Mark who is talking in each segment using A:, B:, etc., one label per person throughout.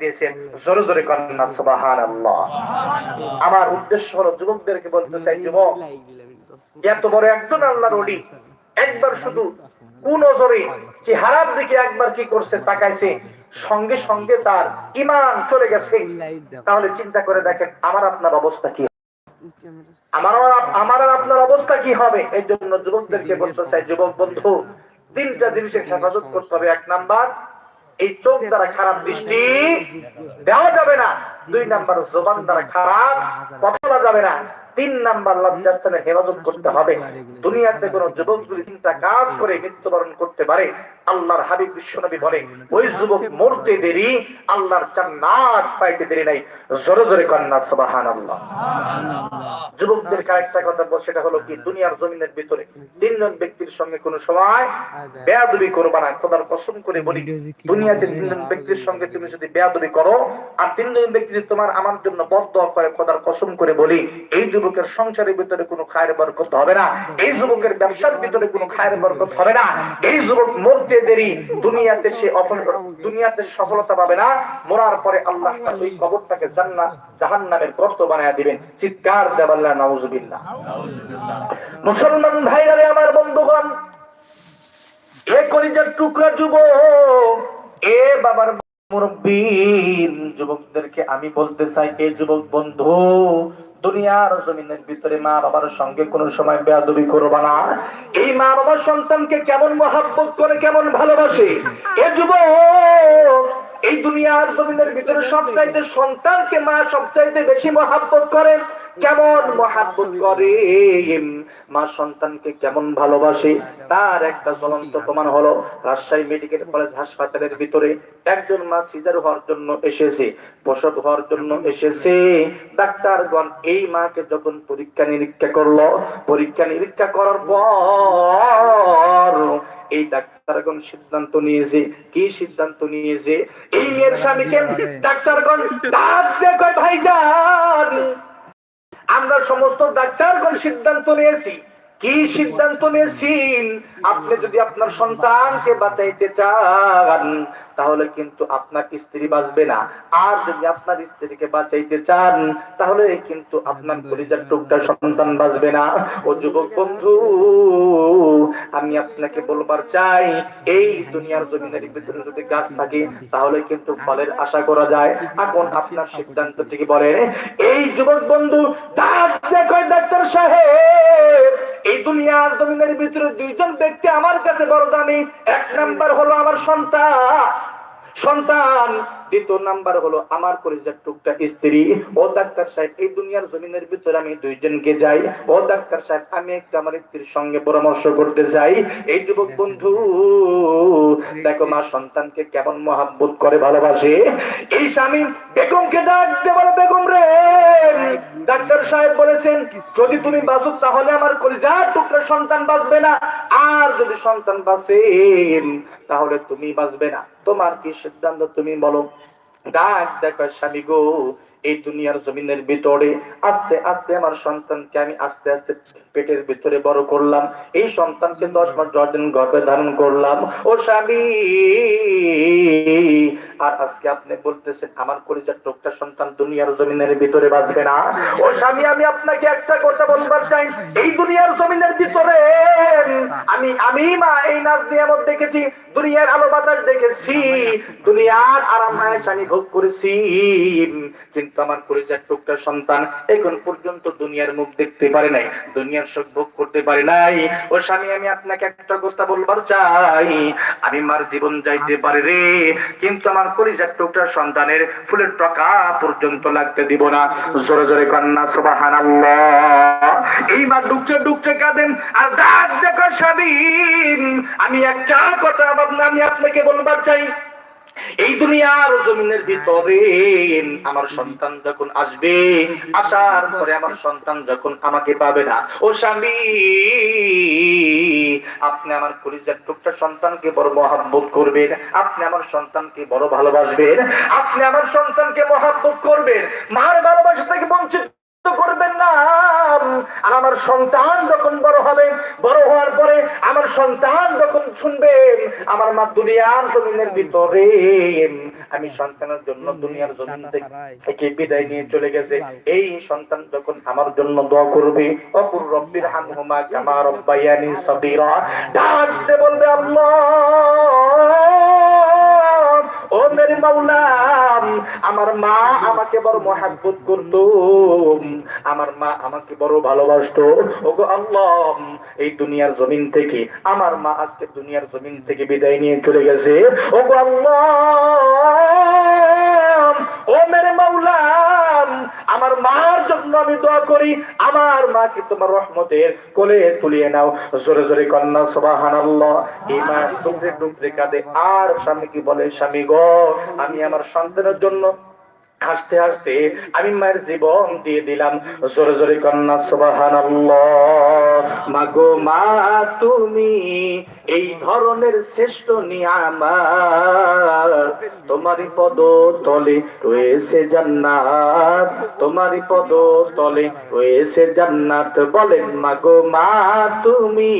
A: দিয়েছেন, জোরে জোরে কন্যা সুবাহান আমার উদ্দেশ্য হলো যুবকদেরকে বলতে চাই, যুবক, এত বড় একজন আল্লাহর একবার শুধু চেহারার দিকে একবার কি করছে, তাকাইছে, সঙ্গে সঙ্গে তার ইমান চলে গেছে। তাহলে চিন্তা করে দেখেন, আমার আপনার অবস্থা কি? আমার আমার আপনার অবস্থা কি হবে? এই জন্য যুবকদেরকে বলতে চাই, যুবক বন্ধু, তিনটা জিনিসের হেফাজত করতে হবে। এক নাম্বার এই চোখ দ্বারা খারাপ দৃষ্টি দেওয়া যাবে না। দুই নাম্বার জবান দ্বারা খারাপ কথা বলা যাবে না। তিন নাম্বার লজ্জাস্থানের হেফাজত করতে হবে। দুনিয়াতে কোন যুবক যদি তিনটা কাজ করে মৃত্যুবরণ করতে পারে, আল্লাহর হাবিব বিশ্বনবী বলে, ওই যুবক মরতে দেরি, আল্লাহর জান্নাত পাইতে দেরি নাই। জোরে জোরে কন্যা, সুবহানাল্লাহ। যুবকদের আরেকটা কথা বল, সেটা হলো কি, দুনিয়ার জমিনের ভিতরে তিনজন ব্যক্তির সঙ্গে কোনো সময় বেয়াদবি করবা না। খোদার কসম করে বলি, দুনিয়াতে তিনজন ব্যক্তির সঙ্গে তুমি যদি বেয়াদবি করো, আর তিনজন ব্যক্তি যদি তোমার আমার জন্য বদ্ধ করে খোদার কসম করে বলি এই যুবকের সংসারের ভিতরে কোনো খায়ের বরকত হবে না। এই যুবকের ব্যবসার ভিতরে কোনো খায়ের বরকত হবে না। এই যুবক মরতে দেরি দুনিয়াতে সে দুনিয়াতে সফলতা পাবে না। মরার পরে আল্লাহ ওই কবরটাকে জান্নাত জাহান্নামের গর্ত বানায়া দিবেন। চিৎকার দেবাল্লাহ নাউজুবিল্লাহ। মুসলমান ভাইরা আমার বন্ধুগণ এ কলিজার টুকরা যুব এ বাবার মুরব্বী যুবকদেরকে আমি বলতে চাই, এ যুবক বন্ধু, দুনিয়ার জমিনের ভিতরে মা বাবার সঙ্গে কোন সময় বেয়াদবি করবা না। এই মা বাবার সন্তানকে কেমন মহাব্বত করে, কেমন ভালোবাসে? এ যুবক, এই দুনিয়ার জমিনের ভিতরে সবচাইতে সন্তানকে মা সবচাইতে বেশি মহাব্বত করে। কেমন মহাব্বত করে মা সন্তানকে কেমন ভালোবাসে? তার একটা জ্বলন্ত প্রমাণ হলো রাজশাহী মেডিকেল কলেজ হাসপাতালের ভিতরে একজন মা সিজার হওয়ার জন্য এসেছে প্রসব হওয়ার জন্য এসেছে। ডাক্তারগণ এই মাকে যখন পরীক্ষা নিরীক্ষা করল পরীক্ষা নিরীক্ষা করার পর এই ডাক্তারগণ সিদ্ধান্ত নিয়েছে। কি সিদ্ধান্ত নিয়েছে? এই মেয়ের স্বামীকে ডাক্তারগণ ডাক দেখো ভাইজান আমরা সমস্ত ডাক্তারগণ সিদ্ধান্ত নিয়েছি। কি সিদ্ধান্ত নিয়েছেন? আপনি যদি আপনার সন্তানকে বাঁচাইতে চান, তাহলে কিন্তু আপনার স্ত্রী বাঁচবে না। আর যদি আপনার স্ত্রীকে বাঁচাইতে চান, তাহলে কিন্তু আপনার পরিচার টুকটা সন্তান বাঁচবে না। ও যুবক বন্ধু, আমি আপনাকে বলবার চাই, এই দুনিয়ার জমিনের ভিতরে যদি গাছ থাকে, তাহলে কিন্তু ফলের আশা করা যায়। এখন আপনার সিদ্ধান্ত থেকে বলে। এই যুবক বন্ধু ডাক্তার সাহেব এই দুনিয়ার জমিনের ভিতরে দুইজন ব্যক্তি আমার কাছে বড় দামি। এক নাম্বার হলো আমার সন্তান। সন্তান দ্বিতীয় নাম্বার হলো, আমার পরিচয় টুকটা স্ত্রী। ও ডাক্তার সাহেব, এই দুনিয়ার জমিনের ভিতরে আমি দুইজনকে যাই। ও ডাক্তার সাহেব, আমি একটা আমার স্ত্রীর সঙ্গে পরামর্শ করতে যাই। এই যুবক বন্ধু, দেখো মা সন্তানকে কেমন মহাব্বত করে ভালোবাসে। এই স্বামী বেগমকে ডাক দে বলে, বেগম রে, ডাক্তার সাহেব বলেছেন, যদি তুমি বাঁচো তাহলে আমার কলিজার টুকরা সন্তান বাঁচবে না। আর যদি সন্তান বাঁচে, তাহলে তুমি বাঁচবে না। তোমার কি সিদ্ধান্ত তুমি বলো? ডাক দেখো স্বামী গো এই দুনিয়ার জমিনের ভিতরে আস্তে আস্তে আমার সন্তানকে আমি আস্তে আস্তে পেটের ভিতরে বড় করলাম। এই সন্তানকে দশ মাস দশ দিন গর্ভে ধারণ করলাম। ও স্বামী, আর আজকে আপনি বলতেছেন, আমার পরিচয় টুকটা সন্তান দুনিয়ার জমিনের ভিতরে বাঁচবে না। ও স্বামী, আমি আপনাকে একটা কথা বলবার চাই। এই দুনিয়ার জমিনের ভিতরে আমি আমি মা, এই নাচ নিয়ামত দেখেছি, দুনিয়ার আলো বাতাস দেখেছি, দুনিয়ার আরাম আয়েশ আমি ভোগ করেছি। কিন্তু আমার পরিচয় টুকটা সন্তান, এখন পর্যন্ত দুনিয়ার মুখ দেখতে পারে নাই, দুনিয়ার সুখ ভোগ করতে পারে নাই। ও স্বামী, আমি আপনাকে একটা কথা বলবার চাই, আমি মার জীবন যাইতে পারে রে, কিন্তু আমার পরিচয় টুকটা সন্তানের ফুলের টাকা পর্যন্ত লাগতে দিব না। জোরে জোরে কন্যা সুবাহান এইবার ডুকছে ডুকছে, কাঁদেন, আর ডাক দেখো স্বামী, আমি একটা কথা আমি আপনাকে বলবার চাই। এই দুনিয়ার জমিনের ভিতরে আমার সন্তান যখন আসবে, আসার পরে আমার সন্তান যখন আমাকে পাবে না, ও স্বামী, আপনি আমার পরিচয় টুকটা সন্তানকে বড় মহাব্বত করবেন, আপনি আমার সন্তানকে বড় ভালোবাসবেন, আপনি আমার সন্তানকে মহাব্বত করবেন, মার ভালোবাসা থেকে বঞ্চিত করবেন না। আর আমার সন্তান যখন বড় হবে বড় হওয়ার পরে আমার সন্তান যখন শুনবেন আমার মা দুনিয়ার জমিনের ভিতরে। আমি সন্তানের জন্য দুনিয়ার জমিন থেকে বিদায় নিয়ে চলে গেছে। এই সন্তান যখন আমার জন্য দোয়া করবে অপুর রব্বির হামহুমা কামা রব্বায়ানি সাবিরা ডাক বলবে আল্লাহ! ও মেরে মাউলাম আমার মা আমাকে বড় মহাব্বত করত। আমার মা আমাকে বড় ভালোবাসতো। ওগো আল্লাহ, এই দুনিয়ার জমিন থেকে, আমার মা আজকে দুনিয়ার জমিন থেকে বিদায় নিয়ে চলে গেছে। ওগো আল্লাহ ও মেরে মাউলাম আমার মার জন্য আমি দোয়া করি, আমার মাকে তোমার রহমতের কোলে তুলিয়ে নাও। জোরে জোরে কন্যা, সুবহানাল্লাহ। ইমান টুকরে টুকরে কাঁদে। আর স্বামী কি বলে, স্বামী গো, আমি আমার সন্তানের জন্য হাসতে হাসতে আমি মায়ের জীবন দিয়ে দিলাম। জোরে জোরে কন্যা সুবহানাল্লাহ। মাগো মা, তুমি এই ধরনের শ্রেষ্ঠ নিয়ামাত তোমারই পদ তলে রয়েছে জান্নাত। তোমারই পদ তলে রয়েছে জান্নাত। বলেন মাগো মা, তুমি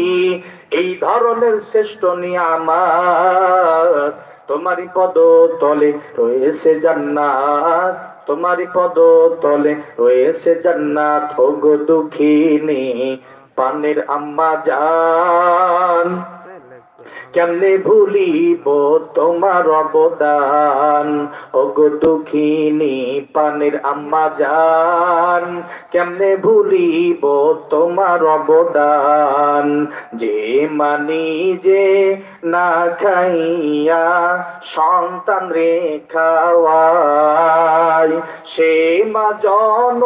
A: এই ধরনের শ্রেষ্ঠ নিয়ামাত তোমারই পদ তলে রয়েছে জান্নাত, তোমারই পদ তলে রয়েছে জান্নাত। ওগো দুঃখিনী, পানের আম্মা জান কেমনে ভুলিব তোমার অবদান? ওগো দুঃখিনী পানের আম্মা জান, কেমনে ভুলিব তোমার অবদান? যে মানি যে না খাইয়া সন্তান রে খাওয়াই, সে মা জন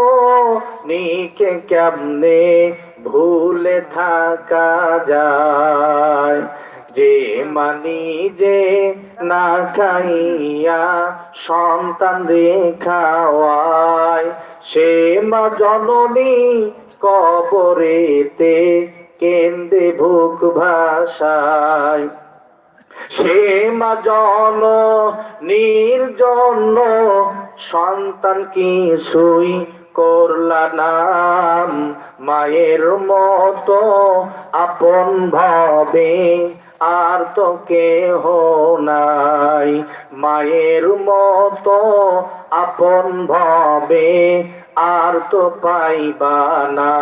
A: নিকে কেমনে ভুলে থাকা যায়? যে মানি যে না খাইয়া সন্তান রে খাওয়ায় সে মা জননী কবরেতে কেন্দে ভুক ভাষায়। সে মা জন নির্জন সন্তান কিছুই করলা নাম মায়ের মতো আপন ভাবে আর তো কেহ নাই। মায়ের মতো আপন ভাবে আর তো পাইবা না।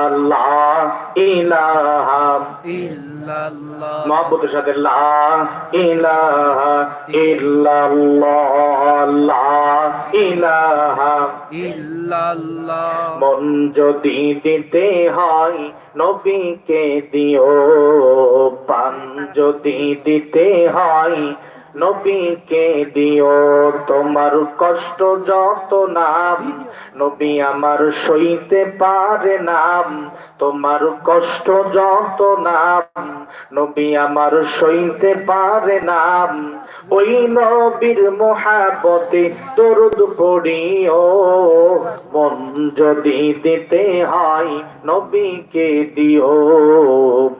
A: আল্লাহ ইলাহা
B: ইল্লাল্লাহ।
A: মহব্বতের সাথে লা ইলাহা ইল্লাল্লাহ। লা ইলাহা।
B: ইল্লাল্লাহ।
A: মন যদি দিতে হয় নবীকে দিও পান যদি দিতে হয় নবীকে দিও। তোমার কষ্ট যত নাম নবী আমার সইতে পারে নাম তোমার কষ্ট যত নাম নবী আমার সইতে পারে নাম। ওই নবীর মহাবতে দরুদ পড়িও, মন যদি দিতে হয় নবীকে দিও,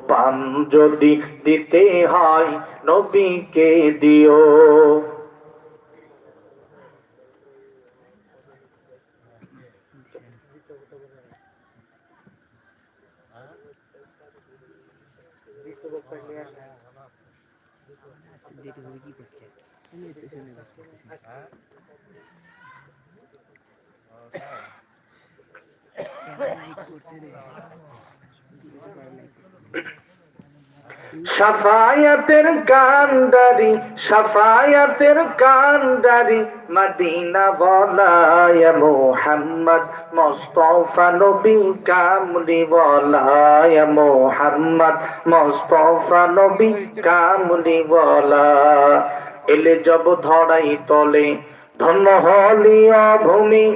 A: পান যদি দিতে হয় নবীকে দিও। সাফায়াতের কান্ডারি সাফায়াতের কান্ডারি মদিনা বলায় মোহাম্মদ, মোস্তফা নবী কামলি বলায় মোহাম্মদ, মোস্তফা নবী কামলি বলা। এলে জব ধরাই তলে, ধন্য হলিয়া ভূমি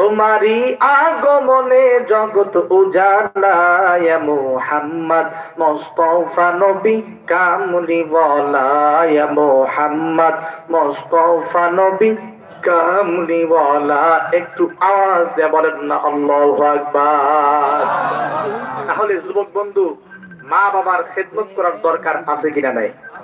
A: তোমারি আগমনে জগৎ উজালায় মোহাম্মদ মোস্তফা নবী কামলি বলায় মোহাম্মদ মোস্তফা নবী কামলি বলা একটু আওয়াজ দিয়ে বলেন না, আল্লাহু আকবার। তাহলে যুবক বন্ধু মা বাবার খেদমত করার দরকার আছে কিনা নাই?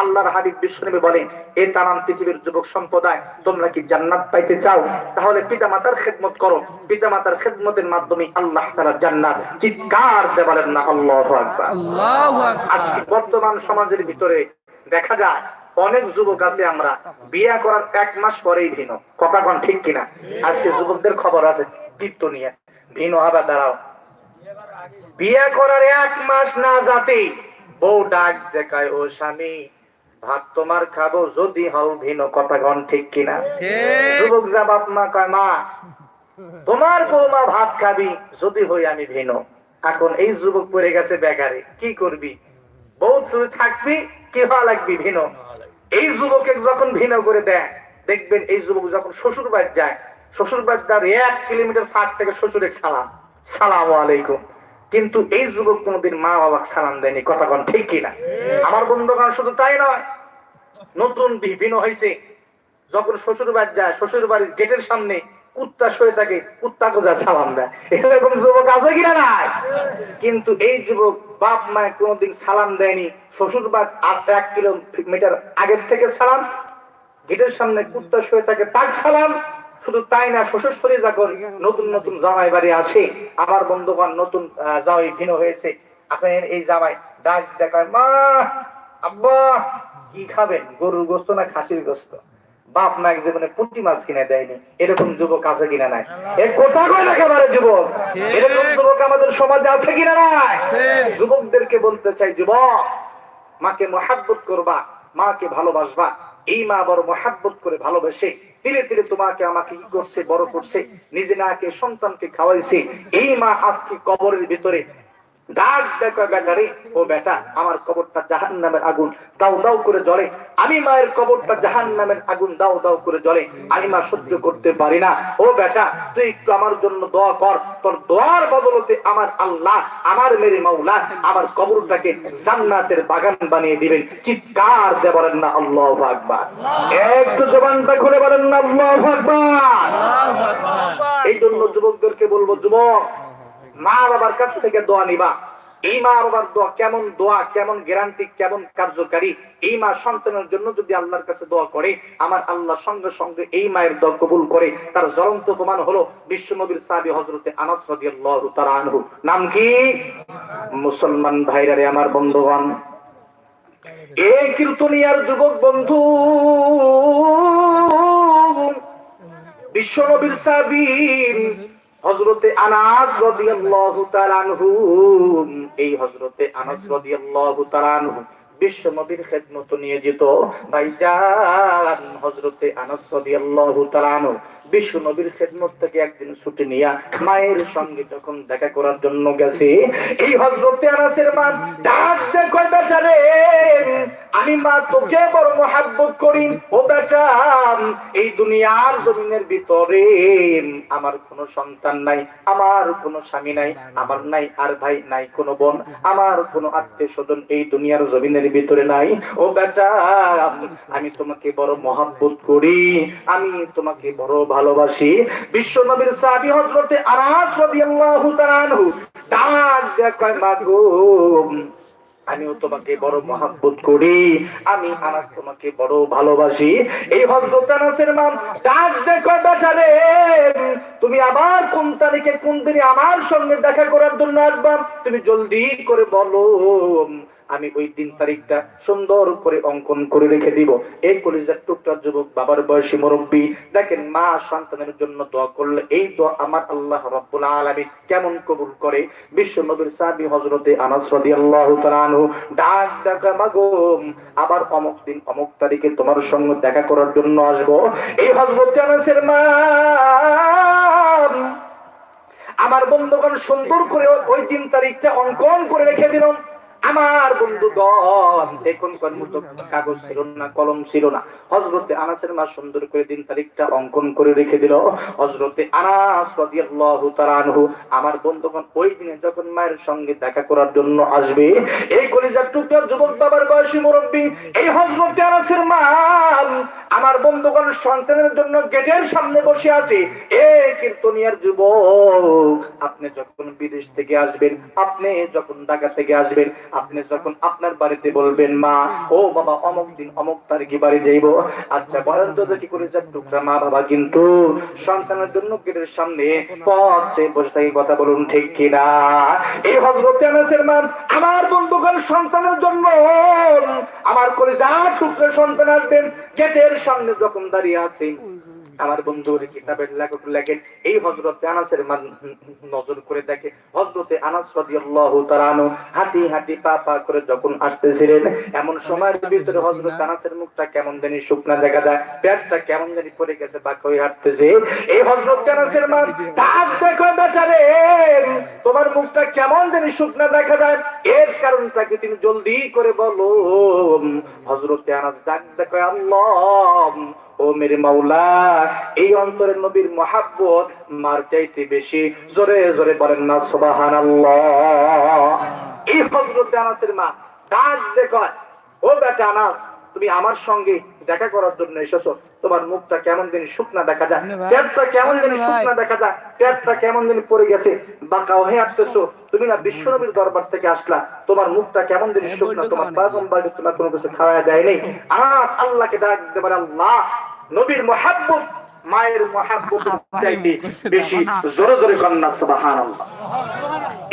A: আল্লাহর হাবিব বিশ্বনবী বলেন এই তামাম পৃথিবীর যুবক সম্প্রদায় তোমরা কি জান্নাত পাইতে চাও? তাহলে পিতামাতার খেদমত করো। পিতামাতার খেদমতের মাধ্যমে আল্লাহ তাআলা জান্নাত চিৎকার দিয়ে বলেন না আল্লাহু আজকে বর্তমান সমাজের ভিতরে দেখা যায় অনেক যুবক আছে আমরা বিয়ে করার এক মাস পরেই ভিন্ন। কথা কোন ঠিক কিনা? আজকে যুবকদের খবর আছে তীর্থ নিয়ে। ভিন্ন হবে দাঁড়াও। বিয়ে করার এক মাস না যাতেই বউ ডাক দেখায় ও স্বামী ভাত তোমার খাব যদি হও ভিন্ন কথা কোন ঠিক কিনা? যুবক যা বাপ মা কয় মা তোমার বৌমা ভাত খাবি যদি হই আমি ভিনো এখন এই যুবক পড়ে গেছে বেকারে কি করবি? বউ তুই থাকবি কি হওয়া লাগবি ভিনো এই যুবকে যখন ভিনো করে দেয় দেখবেন এই যুবক যখন শ্বশুর বাড়ি যায় শ্বশুর বাড়ি তার এক কিলোমিটার ফাঁক থেকে শ্বশুরের সালাম। সালাম আলাইকুম। কিন্তু এই যুবক কোনোদিন মা বাবাকে সালাম দেয়নি। কথা কোন ঠিক কিনা? আমার বন্ধুগণ, শুধু তাই নয়, নতুন বিভিন্ন হয়েছে যখন শ্বশুর বাড়ি যায় শ্বশুর বাড়ির গেটের সামনে কুত্তা শুয়ে থাকে, কুত্তা কোজা সালাম দেয়। এরকম যুবক আছে কিনা নাই? কিন্তু এই যুবক বাপ মায় কোনোদিন সালাম দেয়নি। শ্বশুর বাড়ি আর এক কিলোমিটার আগের থেকে সালাম, গেটের সামনে কুত্তা শুয়ে থাকে, তার সালাম শুধু তাই না শ্বশুর শরী যখন নতুন নতুন জামাই বাড়ি আসে আমার বন্ধুগণ নতুন জামাই ভিন্ন হয়েছে। আপনার এই জামাই ডাক দেখায় মা আব্বা কি খাবেন? গরুর গোস্ত না খাসির গোস্ত? বাপ মা জীবনে পুঁটি মাছ কিনে দেয়নি। এরকম যুবক আছে কিনা নাই? এ কোথা কয় একেবারে যুবক? এরকম যুবক আমাদের সমাজে আছে কিনা নাই?
B: আছে।
A: যুবকদেরকে বলতে চাই যুবক মাকে মহাব্বত করবা মাকে ভালোবাসবা। এই মা বড় মহাব্বত করে ভালোবেসে ধীরে ধীরে তোমাকে আমাকে কি করছে বড় করছে, নিজে নাকে সন্তানকে খাওয়াইছে। এই মা আজকে কবরের ভিতরে ডাক দেখো বেটা রে ও বেটা আমার কবরটা জাহান নামের আগুন দাও দাও করে জ্বলে। আমি মায়ের কবরটা জাহান নামের আগুন দাও দাও করে জ্বলে। আমি মা সহ্য করতে পারি না। ও বেটা তুই একটু আমার জন্য দোয়া কর। তোর দোয়ার বদলতে আমার আল্লাহ আমার মেরে মাওলা আমার কবরটাকে জান্নাতের বাগান বানিয়ে দিবেন। চিৎকার দিয়ে বলেন না আল্লাহ আকবার। একটু জবানটা খুলে বলেন না আল্লাহ আকবার।
B: আল্লাহু আকবার।
A: এই জন্য যুবকদেরকে বলব যুবক মা বাবার কাছ থেকে দোয়া নিবা। এই মা বাবার দোয়া কেমন দোয়া, কেমন গ্যারান্টি কেমন কার্যকারী? এই মা সন্তানের জন্য যদি আল্লাহর কাছে দোয়া করে, আমার আল্লাহ সঙ্গে সঙ্গে এই মায়ের দোয়া কবুল করে, তার জ্বলন্ত প্রমাণ হলো বিশ্ব নবীর সাহাবী হযরতে আনাস নাম কি? মুসলমান ভাইরারে আমার বন্ধুগণ। এই কীর্তনিয়ার যুবক বন্ধু বিশ্ব নবীর সাবিন হজরতে আনাস রদিয়াল্লাহু তাআলা আনহু এই হজরতে আনাস রাদিয়াল্লাহু তাআলা আনহু বিশ্ব নবীর খেদমত নিয়ে যেত। হজরতে আনাস বিশ্ব নবীর খেদমত থেকে একদিন ছুটি মায়ের সঙ্গে যখন দেখা করার জন্য গেছে, এই হজরতে আনাসের মা ডাক দেখো বেচারে আমি মা তোকে বড় মহাব্বত করি। ও বেটা, এই দুনিয়ার জমিনের ভিতরে আমার কোনো সন্তান নাই, আমার কোনো স্বামী নাই, আমার নাই আর ভাই নাই, কোনো বোন, আমার কোনো আত্মীয় স্বজন এই দুনিয়ার জমিনের ভিতরে নাই। ও বেটা, আমি তোমাকে বড় মহাব্বত করি, আমি তোমাকে বড় ভালোবাসি। বিশ্ব নবীর সাহাবী হযরতে আনাস রাদিয়াল্লাহু তাআলা আনহু ডাক দেয়া, কয় মাগো আমিও তোমাকে বড় মহাব্বত করি, আমি আনাস তোমাকে বড় ভালোবাসি। এই হযরত আনাসের নাম ডাক দেখো বেটা রে, তুমি আবার কোন তারিখে, কোন দিনে আমার সঙ্গে দেখা করার জন্য আসবা? তুমি জলদি করে বলো আমি ওই দিন তারিখটা সুন্দর করে অঙ্কন করে রেখে দিব। এই কলিজার টুকটার যুবক বাবার বয়সী মুরব্বী, দেখেন মা সন্তানের জন্য দোয়া করলে এই দোয়া আমার আল্লাহ রব্বুল আলামিন কেমন কবুল করে? বিশ্ব নবীর সাহাবী হযরতে আনাস আনহু, ডাক ডাকা মাগো, আবার অমুক দিন অমুক তারিখে তোমার সঙ্গে দেখা করার জন্য আসব। এই হযরতে আনাসের মা, আমার বন্ধুগণ সুন্দর করে ওই দিন তারিখটা অঙ্কন করে রেখে দিলাম। আমার বন্ধুগণ এখনকার মতো কাগজ ছিল না, কলম ছিল না। হজরতে আনাসের মা সুন্দর করে দিন তারিখটা অঙ্কন করে রেখে দিল। হজরতে আনাস রাদিয়াল্লাহু তাআলা আনহু, আমার বন্ধুগণ ওই দিনে যখন মায়ের সঙ্গে দেখা করার জন্য আসবে, এই কলিজার টুকরা যুবক বাবার বয়সী মুরব্বী, এই হজরতে আনাসের মা, আমার বন্ধুগণ সন্তানের জন্য গেটের সামনে বসে আছে। এ কীর্তনিয়ার যুবক, আপনি যখন বিদেশ থেকে আসবেন, আপনি যখন ঢাকা থেকে আসবেন আপনি যখন আপনার বাড়িতে বলবেন, মা, ও বাবা, অমুক দিন অমুক তারিখে বাড়ি যাইব। আচ্ছা বলেন তো করে যাক টুকরা মা বাবা কিন্তু সন্তানের জন্য গেটের সামনে পথ চেয়ে বসে থাকি, কথা বলুন ঠিক কিনা? এই হজরত আনাসের মান আমার বন্ধুগণ সন্তানের জন্য, আমার করে যা টুকরা সন্তান আসবেন। গেটের সামনে যখন দাঁড়িয়ে আছেন আমার বন্ধুর কিতাবের লেখক লেখেন এই হজরতে আনাসের মান নজর করে দেখে হজরতে আনাস রাদিয়াল্লাহু তাআলা হাঁটি হাঁটি পা পা করে যখন আসতেছিলেন এমন সময়ের ভিতরে হজরত আনাসের মুখটা কেমন জানি শুকনা দেখা যায় পেটটা কেমন জানি পড়ে গেছে বাঁকা হয়ে হাঁটতেছে। এই হজরত আনাসের মান ডাক দেখো বেচারে তোমার মুখটা কেমন জানি শুকনা দেখা যায় এর কারণটাকে তুমি জলদি করে বলো। হজরতে আনাস ডাক দেখো আল্লাহ ও মেরে মাওলা এই অন্তরের নবীর মহাব্বত মার চাইতে বেশি জোরে জোরে বলেন না সুবহানাল্লাহ। এই হযরত আনাসের মা ডাক ও বেটা আনাস তুমি আমার সঙ্গে দেখা করার জন্য এসেছ। তোমার মুখটা কেমন দিন শুকনা দেখা যায়। পেটটা কেমন দিন শুকনা দেখা যায়। পেটটা কেমন দিন পড়ে গেছে। হয়ে আসতেছো তুমি না বিশ্বনবীর দরবার থেকে আসলা। তোমার মুখটা কেমন দিন শুকনা। তোমার পাগম্বার তোমার কোনো কিছু খাওয়া যায় নেই। আনাস আল্লাহকে ডাক দিতে পারে আল্লাহ নবীর মহাব্বত মায়ের মহাব্বত চাইতে বেশি জোরে জোরে কন্যা সুবহানাল্লাহ।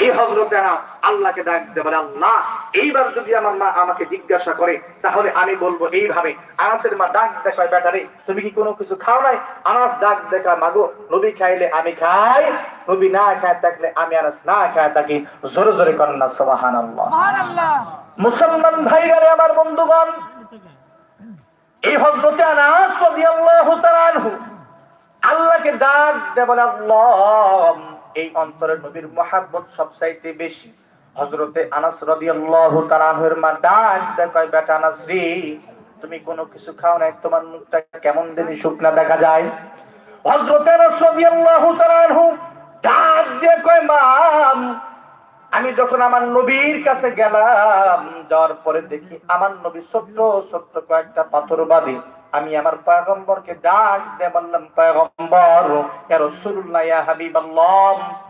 A: এই হজরত আল্লাহকে ডাক দিতে পারে আল্লাহ এইবার যদি আমার মা আমাকে জিজ্ঞাসা করে তাহলে আমি বলব এইভাবে আনাসের মা ডাক দেখায় বেটারে তুমি কি কোনো কিছু খাও নাই? আনাস ডাক দেখা মাগো নবী খাইলে আমি খাই নবী না খায় থাকলে আমি আনাস না খায় থাকি। জোরে জোরে কন্যা সুবহানাল্লাহ। মুসলমান ভাইরা আমার বন্ধুগণ এই হজরতে আনাস রাদিয়াল্লাহু আল্লাহকে ডাক দেয় বলে, আল্লাহ, এই অন্তরের নবীর মহাব্বত সবচাইতে বেশি। হযরতে আনাস রাদিয়াল্লাহু তাআলা আনহুর মা ডাক দেয় কয়, বেটা আনাস রে তুমি কোনো কিছু খাও না তোমার মুখটা কেমন দিনই শুকনা দেখা যায়। হযরতে আনাস রাদিয়াল্লাহু তাআলা আনহু ডাক দিয়ে কয়, মা আমি যখন আমার নবীর কাছে গেলাম, যাওয়ার পরে দেখি আমার নবী সত্য সত্য কয়েকটা পাথর বাদে আমি আমার পয়গম্বরকে ডাক দিয়ে বললাম, পয়গম্বর, ইয়া রাসূলুল্লাহ, ইয়া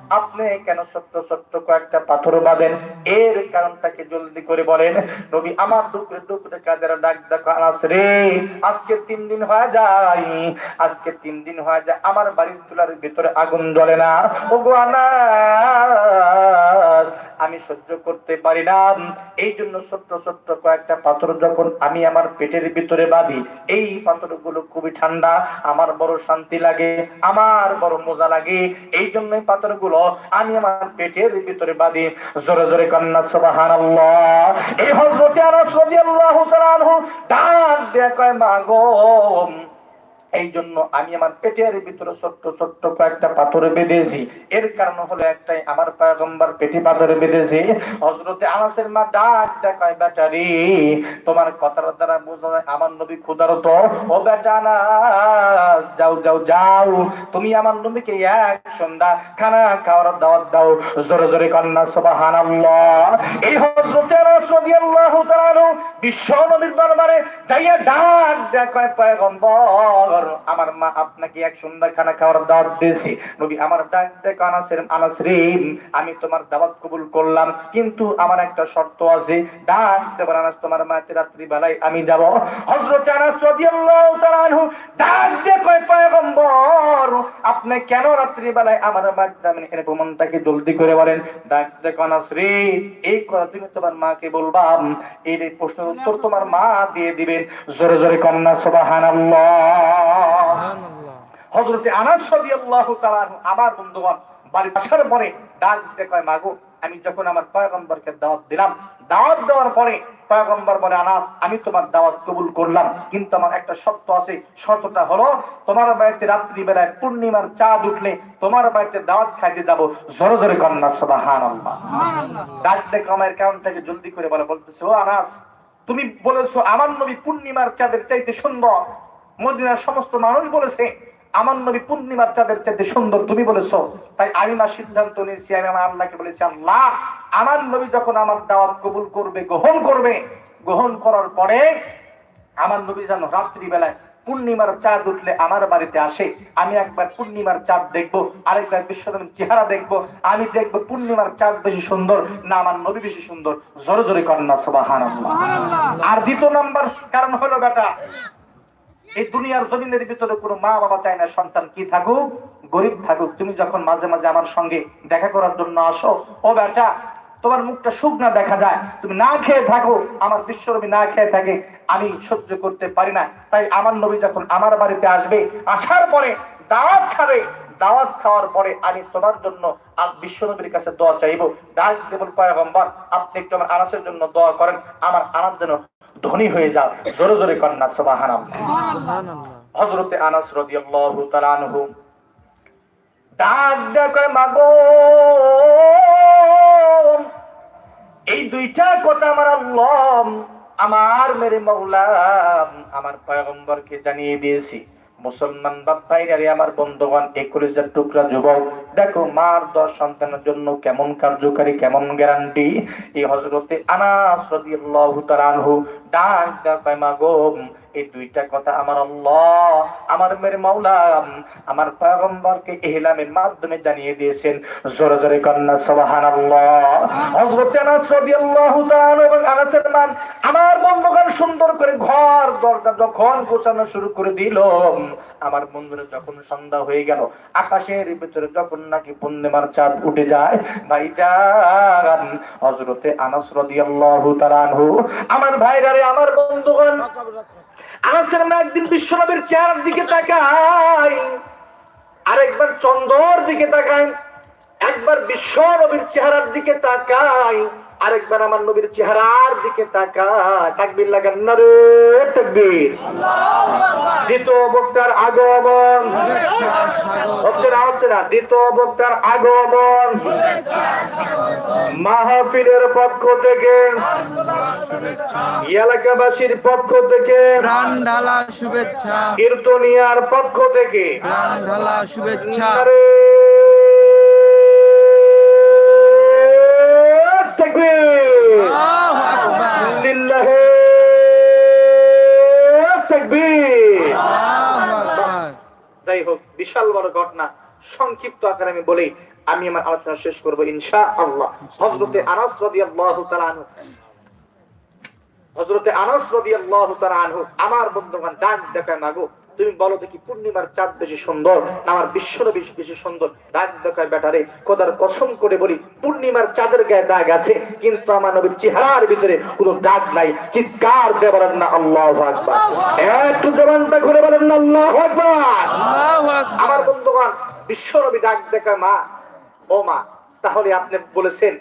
A: আপনি কেন ছোট্ট ছোট্ট কয়েকটা পাথর বাঁধেন? এর কারণটাকে জলদি করে বলেন, নবী, আমার দুপুরে দুপুরে কাদের ডাক দেখো, আনাস রে, আজকে তিন দিন হয়ে যায়, আজকে তিন দিন হয়ে যায়, আমার বাড়ির চুলার ভিতরে আগুন জ্বলে না। ওগো আনাস, আমি সহ্য করতে পারি না। এই জন্য ছোট্ট ছোট্ট কয়েকটা পাথর যখন আমি আমার পেটের ভিতরে বাঁধি, এই পাথরগুলো খুবই ঠান্ডা, আমার বড় শান্তি লাগে, আমার বড় মজা লাগে। এই জন্যই পাথরগুলো আমি আমার পেটের ভিতরে বাঁধি। জোরে জোরে কন্যা সবাহান এই হজরতে আনাস রাদিয়াল্লাহু তাআলা ডাক দিয়ে কয়, মা গো এই জন্য আমি আমার পেটের ভিতরে ছোট্ট ছোট্ট কয়েকটা পাথরে বেঁধেছি। এর কারণ হলো একটাই, আমার পয়গম্বর পেটে পাথরে বেঁধেছি। হজরতে আনাসের মা ডাক দেখায়, বেচারি, তোমার কথার দ্বারা বোঝা যায়, আমার নবী ক্ষুধারত। ও বেটা যাও যাও যাও। তুমি আমার নবীকে এক সন্ধ্যা খানা খাওয়ার দাওয়াত দাও। জোরে জোরে কন্যা সুবহানাল্লাহ। এই হযরতে আনাস রাদিয়াল্লাহু তাআলা বিশ্ব নবীর দরবারে যাইয়া ডাক দেখায়, পয়গম্বর আমার মা আপনাকে এক সুন্দর খানা খাওয়ার দাওয়াত নবী, আমার আমি তোমার দাওয়াত কবুল করলাম। কিন্তু আমার একটা শর্ত আছে ডাক দেবার আনাস তোমার মাতে রাত্রি বেলায় আমি যাব। আনাস রাদিয়াল্লাহু তাআলা আনহু ডাক দিয়ে কয়, পয়গম্বর, আপনি কেন রাত্রি বেলায় আমার জলদি করে বলেন? এই কথা তুমি তোমার মাকে বলবা এই প্রশ্নের উত্তর তোমার মা দিয়ে দিবেন। জোরে জোরে কন্যা, সুবহানাল্লাহ। হযরতে আনাস রাদিয়াল্লাহু তাআলা আনহু আমার বন্ধুগণ বাড়ি আসার পরে ডাক দিতে কয় মাগো আমি যখন আমার পয়গম্বরকে দাওয়াত দিলাম দাওয়াত দেওয়ার পরে পয়গম্বর বলে আনাস আমি তোমার দাওয়াত কবুল করলাম কিন্তু আমার একটা শর্ত আছে। শর্তটা হলো তোমার বাড়িতে রাত্রি বেলায় পূর্ণিমার চাঁদ উঠলে তোমার বাড়িতে দাওয়াত খাইতে যাব। জোরে জোরে কন্যা সবাহান ডাক দেখো আমার অ্যাকাউন্ট থেকে জলদি করে বলে বলতেছে ও আনাস তুমি বলেছ আমার নবী পূর্ণিমার চাঁদের চাইতে সুন্দর। মদিনার সমস্ত মানুষ বলেছে আমার নবী পূর্ণিমার চাঁদের চাইতে সুন্দর তুমি বলেছ। তাই আমি না সিদ্ধান্ত নিয়েছি আমি আমার আল্লাহকে বলেছি আল্লাহ আমার নবী যখন আমার দাওয়াত কবুল করবে গ্রহণ করবে গ্রহণ করার পরে আমার নবী যেন রাত্রি বেলায় পূর্ণিমার চাঁদ উঠলে আমার বাড়িতে আসে। আমি একবার পূর্ণিমার চাঁদ দেখব আরেকবার বিশ্বনবীর চেহারা দেখব আমি দেখব পূর্ণিমার চাঁদ বেশি সুন্দর না আমার নবী বেশি সুন্দর। জোরে জোরে কন্যা সবাহান আর দ্বিতীয় নাম্বার কারণ হলো বেটা এই দুনিয়ার জমিনের ভিতরে কোনো মা বাবা চায় না, সন্তান কি থাকুক, গরিব থাকুক। তুমি যখন মাঝে মাঝে আমার সঙ্গে দেখা করার জন্য আসো, ও বেটা, তোমার মুখটা শুকনা দেখা যায়। তুমি না খেয়ে থাকো, আমার বিশ্বনবী না খেয়ে থাকে, আমি সহ্য করতে পারি না। তাই আমার নবী যখন আমার বাড়িতে আসবে, আসার পরে দাওয়াত খাবে। দাওয়াত খাওয়ার পরে আমি তোমার জন্য বিশ্বনবীর কাছে দোয়া চাইব। ডাক দেবল পয়গম্বর, আপনি একটু আমার আনাসের জন্য দোয়া করেন। আমার আনার জন্য ধনী হয়ে যাও। জোরে জোরে কন্যা সবাহানাম হজরতে আনাস রাদিয়াল্লাহু তাআলা আনহু ডাক ডাক মাগো! এই দুইটা কথা আমার আল্লাহ আমার মেরে মাওলা আমার পয়গম্বরকে জানিয়ে দিয়েছি। মুসলমান বাপ ভাইরা রে, আমার বন্ধুগণ একুশের টুকরা যুবক, দেখো মার দশ সন্তানের জন্য কেমন কার্যকারী, কেমন গ্যারান্টি? এই হজরতে আনাস রাদিয়াল্লাহু তাআলা ডাক ডাক মাগো এই দুইটা কথা আমার আল্লাহ, আমার মেরে মাওলা, আমার পয়গম্বরকে ইহলামের মাধ্যমে জানিয়ে দিয়েছেন। জোরে জোরে কন্যা, সুবহানাল্লাহ। আমার বন্ধুগণ সুন্দর করে ঘর যখন গোছানো শুরু করে দিল, আমার বন্ধুরা যখন সন্ধ্যা হয়ে গেল, আকাশের ভিতরে যখন নাকি পূর্ণিমার চাঁদ উঠে যায়, ভাইজান, হযরতে আনাস রাদিয়াল্লাহু তাআলা আমার ভাইরারে আমার বন্ধুগণ আনাসের মা একদিন বিশ্বনবীর চেহারার দিকে তাকাই, আরেকবার চন্দর দিকে তাকাই, একবার বিশ্ব নবীর চেহারার দিকে তাকাই। আরেকবার আমার নবীর চেহারার দিকে তাকায়। তাকবীর লাগান না রে তাকবীর। দ্বিতীয় বক্তার আগমন। হচ্ছে না হচ্ছে না। দ্বিতীয় বক্তার আগমন। মাহফিলের পক্ষ থেকে এলাকাবাসীর পক্ষ থেকে
B: প্রাণ ঢালা শুভেচ্ছা।
A: কীর্তনিয়ার পক্ষ থেকে।
B: প্রাণ ঢালা শুভেচ্ছা
A: নারে তাকবীর
B: আল্লাহু আকবার
A: লিল্লাহে তাকবীর যাই হোক বিশাল বড় ঘটনা। সংক্ষিপ্ত আকারে আমি বলি আমি আমার আলোচনা শেষ করব ইনশা আল্লাহ হজরতে আনাস তাআলা আনহু। হজরতে আনাস তাআলা আনহু আমার বন্ধুগণ ডাক দেখায় মাগো তুমি বলো দেখি পূর্ণিমার চাঁদ বেশি সুন্দর না আমার বিশ্বনবী বেশি সুন্দর? ডাক দেখায় বেটারে খোদার কসম করে বলি পূর্ণিমার চাঁদের গায়ে দাগ আছে কিন্তু আমার নবীর চেহারার ভিতরে কোনো দাগ নাই। চিৎকার দিয়ে বলেন না আল্লাহু আকবার। একটু জবানটা করে বলেন না আল্লাহু আকবার। আমার বন্ধুগণ বিশ্বনবী ডাক দেখায় মা ও মা তাহলে আপনি বলেছেন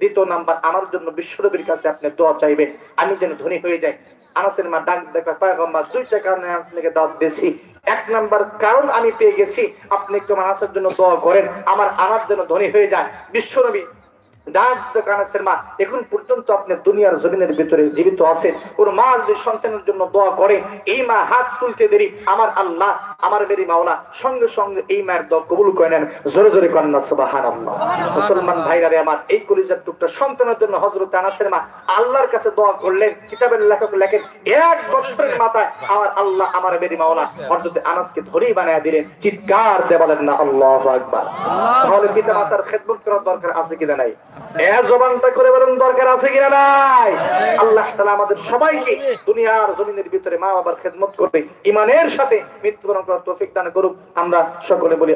A: দ্বিতীয় নাম্বার আমার জন্য বিশ্বনবীর কাছে আপনি দোয়া চাইবেন আমি যেন ধনী হয়ে যাই। আনাসের মা ডাক দেখা পায়গম্বা দুইটা কারণে আপনাকে দাওয়াত দিয়েছি। এক নাম্বার কারণ আমি পেয়ে গেছি, আপনি একটু আনাসের জন্য দোয়া করেন, আমার আনার জন্য ধনী হয়ে যায়। বিশ্বনবী এখন পর্যন্ত আপনি দুনিয়ার জমিনের ভিতরে জীবিত আছেন। ওর মা সন্তানের জন্য দোয়া করে, এই মা হাত তুলতে দেরি, আমার আল্লাহ, আমার মাওলা, সঙ্গে সঙ্গে এই মায়ের দোয়া কবুল করে নেন। জোরে জোরে মুসলমান আমার, এই কলিজার টুকটা সন্তানের জন্য হযরত আনাসের মা, আল্লাহর কাছে দোয়া করলেন, কিতাবের লেখক লেখেন, এক বছরের মাথায় আমার আল্লাহ, আমার বেরি মাওলা, হযরত আনাসকে ধরেই বানায় দিলেন, চিৎকার দিয়ে বলেন না, আল্লাহু আকবার। তাহলে পিতা মাতার খেদমত করার দরকার আছে কিনা নাই? জবানটা করে বলেন দরকার আছে কিনা নাই? আল্লাহ তাআলা আমাদের সবাইকে দুনিয়ার জমিনের ভিতরে মা বাবার খেদমত করবে ইমানের সাথে মৃত্যুবরণ করার তৌফিক দান করুক। আমরা সকলে বলি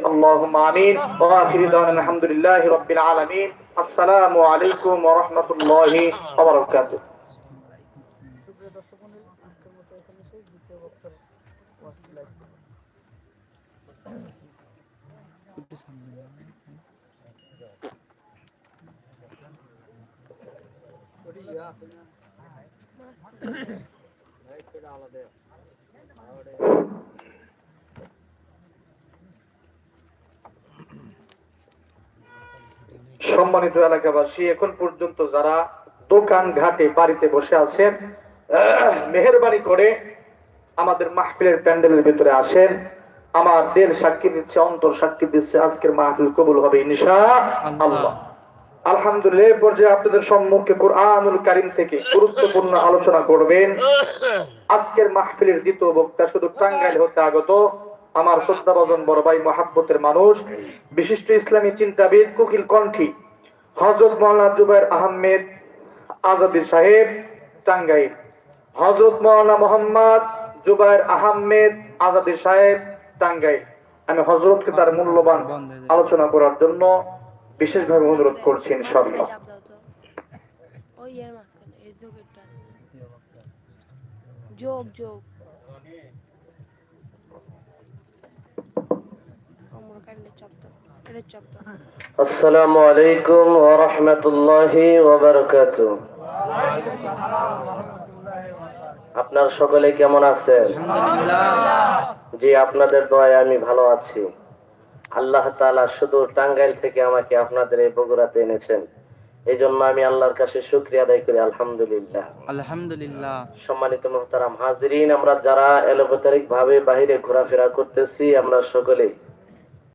A: আমিন। আখিরু দাওয়ানা আলহামদুলিল্লাহি রাব্বিল আলামিন। আসসালামু আলাইকুম ওয়া সম্মানিত এলাকাবাসী, এখন পর্যন্ত যারা দোকান ঘাটে বাড়িতে বসে আছেন, মেহেরবানি করে আমাদের মাহফিলের প্যান্ডেলের ভিতরে আসেন। আমার দেল সাক্ষী দিচ্ছে, অন্তর সাক্ষী দিচ্ছে, আজকের মাহফিল কবুল হবে ইনশা আল্লাহ। আলহামদুলিল্লাহ পর্যায়ে আপনাদের সম্মুখে কোরআনুল কারিম থেকে গুরুত্বপূর্ণ আলোচনা করবেন। আজকের মাহফিলের দ্বিতীয় বক্তা শুধু টাঙ্গাইল হতে আগত আমার শ্রদ্ধাভজন বড় ভাই মহাব্বতের মানুষ বিশিষ্ট ইসলামী চিন্তাবিদ কুকিল কণ্ঠী হজরত মৌলানা জুবাইর আহমেদ আজাদি সাহেব টাঙ্গাইল। হজরত মৌলানা মোহাম্মদ জুবাইর আহমেদ আজাদি সাহেব টাঙ্গাইল। আমি হজরতকে তার মূল্যবান আলোচনা করার জন্য বিশেষভাবে অনুরোধ করছি ইনশাআল্লাহ।
C: যোগ যোগ।
D: আসসালামু আলাইকুম ওয়া রাহমাতুল্লাহি ওয়া বারাকাতুহু। আপনার সকলে কেমন আছেন?
B: আলহামদুলিল্লাহ।
D: জি আপনাদের দয়ায় আমি ভালো আছি। আল্লাহ তালা শুধু টাঙ্গাইল থেকে আমাকে আপনাদের এই বগুড়াতে এনেছেন। এই জন্য আমি আল্লাহর কাছে সুক্রিয়া আদায় করি আলহামদুলিল্লাহ।
B: আলহামদুলিল্লাহ।
D: সম্মানিত মোহতারাম হাজরিন আমরা যারা এলোপাতারিক ভাবে বাহিরে ঘোরাফেরা করতেছি আমরা সকলেই